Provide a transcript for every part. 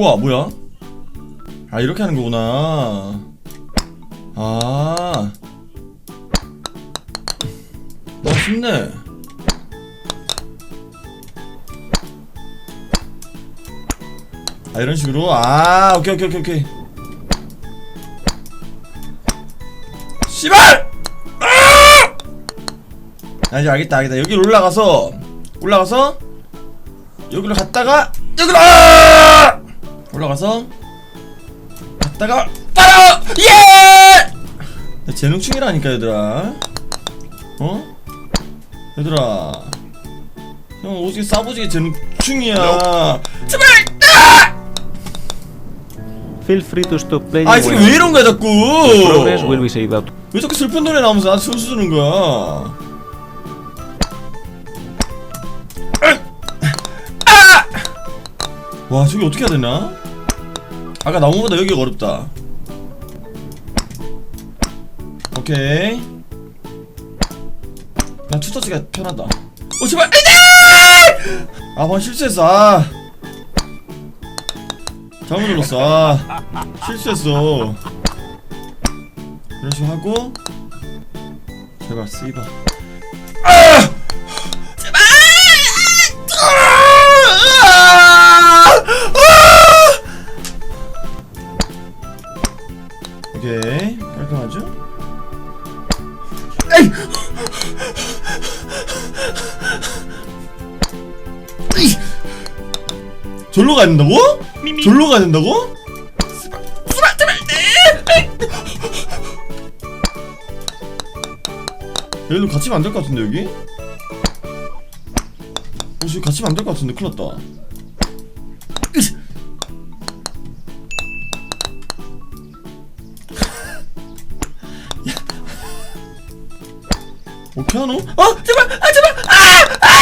우와 뭐야? 아 이렇게 하는 거구나. 아. 어 쉽네. 아 이런 식으로 아 오케이 오케이 오케이 오케이. 씨발! 아! 아 이제 알겠다 알겠다 여기로 올라가서 올라가서 여기로 갔다가 여기로 아! 올라가서 갔다가 따라 예! 나 재능충이라니까 얘들아 어? 얘들아 형 오지게 싸보지게 재능충이야 제발 Feel free to stop playing 아 when 왜 이런 거야 자꾸 progress will be saved up. 왜 자꾸 슬픈 노래 나오면서 나한테 손수 주는 거야 아! 와 저기 어떻게 해야 되나? 아까 나무보다 여기가 어렵다. 오케이. 난 투터치가 편하다. 어 제발! 안돼! 아 방금 실수했어. 아. 잘못 눌렀어. 아. 실수했어. 이런 식으로 하고 제발 아! 절로 가야 된다고? 절로 가야 된다고? 얘도 같이 만들 것 같은데 여기? 어 지금 같이 만들 것 같은데 큰일 났다. 어떻게 하노? 아 제발 아 제발 아! 아!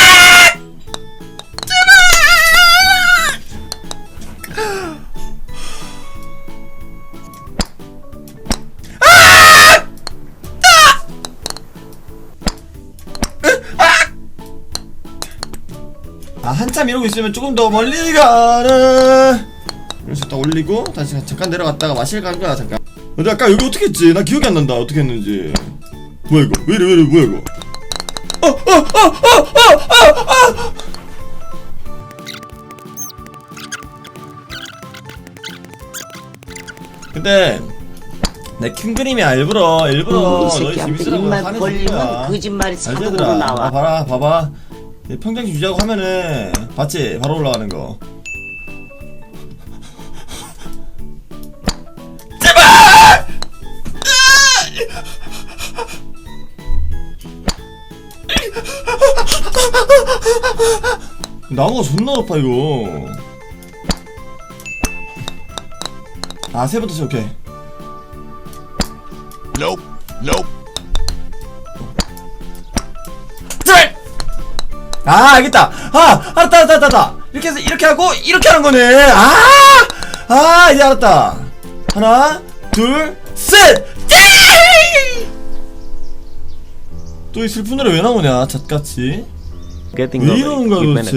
한참 이러고 있으면 조금 더 멀리 가는. 그래서 딱 올리고 다시 잠깐 내려갔다가 마실 간 거야 잠깐. 근데 아까 여기 어떻게 했지? 나 기억이 안 난다. 어떻게 했는지. 뭐야 이거? 왜 이래 왜 이래 뭐야 이거? 어, 어 어 어 어 어어어 근데 내큰 그림이야 일부러 일부러 이 너희 재밌으라고 입만 하는 벌리면 거야. 거짓말이 알지 자동으로 얘들아 아, 나와. 봐라 봐봐. 이 평정심 유지하고 하면은 봤지 바로 올라가는 거 나무가 존나 높아 이거 아 세부터 치 오케이 Nope. Nope. 아 알겠다 아 알았다 알았다 알았다 이렇게 해서 이렇게 하고 이렇게 하는 거네 아 아 이제 알았다 하나 둘셋 또 이 슬픈 노래 왜 나오냐 잣같이 Getting 왜 이러는 거야. 도대체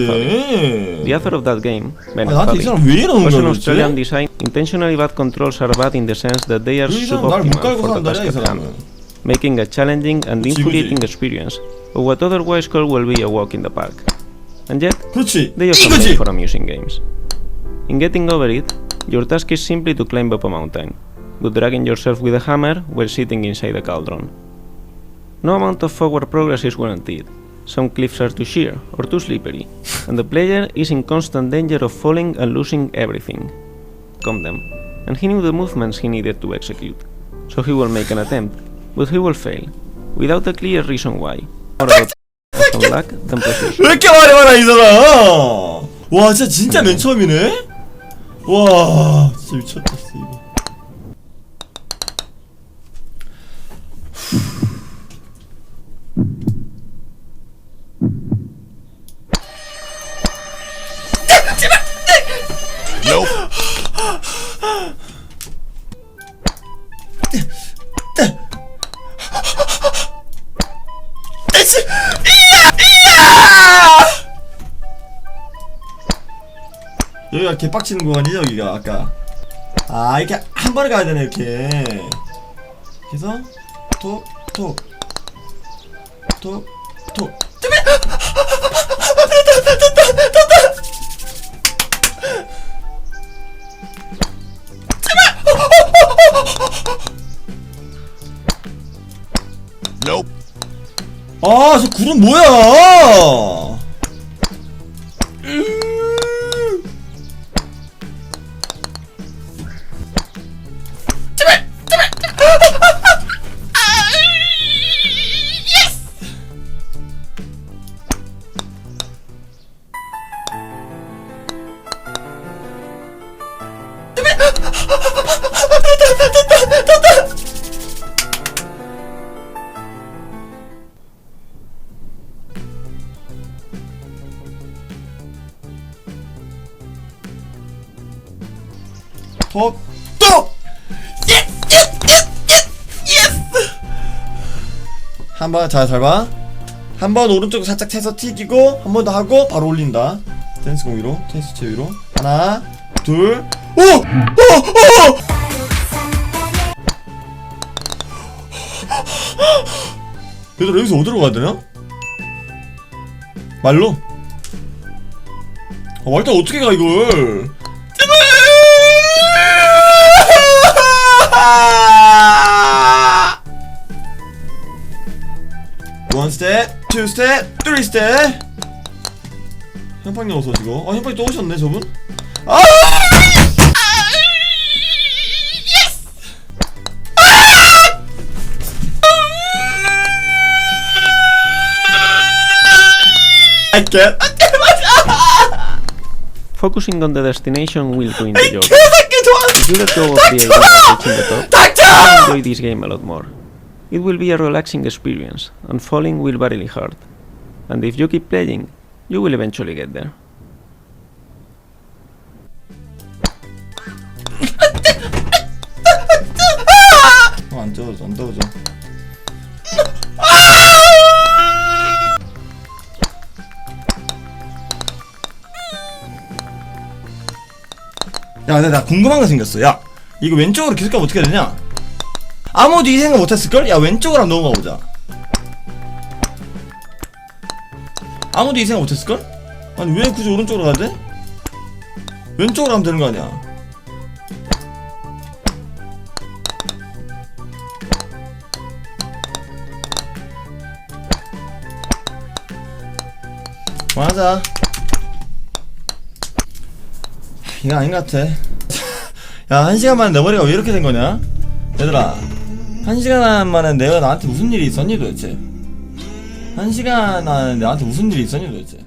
The author of that game, 아, Bennett 나한테 이 사람 왜 이러는 거야 an Australian 도대체 design. Intentionally bad controls are bad in the sense that they are 이 suboptimal for the task 이 at hand, making a challenging and infuriating experience Or what otherwise called will be a walk in the park. And yet, they are made for amusing games. In getting over it, your task is simply to climb up a mountain, with dragging yourself with a hammer while sitting inside a cauldron. No amount of forward progress is guaranteed. Some cliffs are too sheer or too slippery, and the player is in constant danger of falling and losing everything. Calm them, and he knew the movements he needed to execute, so he will make an attempt, but he will fail, without a clear reason why, 왜 이렇게 말이 많아 이 사람? 와 진짜 진짜 맨 처음이네? 와 진짜 미쳤다 이거 여기가 개빡치는 구간이죠 여기가 아까 아 이렇게 한 번에 가야 되네 이렇게 그래서 톡톡톡톡 아, 저 구름 뭐야? 톡, 톡! 예스! 예스! 예스! 예스! 한 번, 자, 잘 봐. 한 번 오른쪽 살짝 채서 튀기고, 한 번 더 하고, 바로 올린다. 댄스 공 위로, 테니스 채 위로. 하나, 둘, 오! 오! 오! 얘들아, 여기서 어디로 가야 되냐? 말로? 아, 말도 어떻게 가, 이걸? 원 스텝, 투 스텝, 쓰리 스텝. 현팡님 어서 오시고. 아 현팡이 또 오셨네 저분. 아! I can't. I can't. Focusing on the destination will bring you let go of the reaching the top, enjoy this game a lot more. It will be a relaxing experience, and falling will be really hard. And if you keep playing, you will eventually get there. One, two, one, two, one. 야, 근데 나 궁금한 거 생겼어. 야, 이거 왼쪽으로 계속 가면 어떻게 되냐? 아무도 이 생각 못했을걸? 야, 왼쪽으로 한번 넘어가 보자. 아무도 이 생각 못했을걸? 아니, 왜 굳이 오른쪽으로 가야 돼? 왼쪽으로 하면 되는 거 아니야? 맞아. 이거 아닌 것 같아. 야, 한 시간 만에 내 머리가 왜 이렇게 된 거냐? 얘들아, 한 시간 만에 내가 나한테 무슨 일이 있었니 도대체? 한 시간 안에 나한테 무슨 일이 있었니 도대체?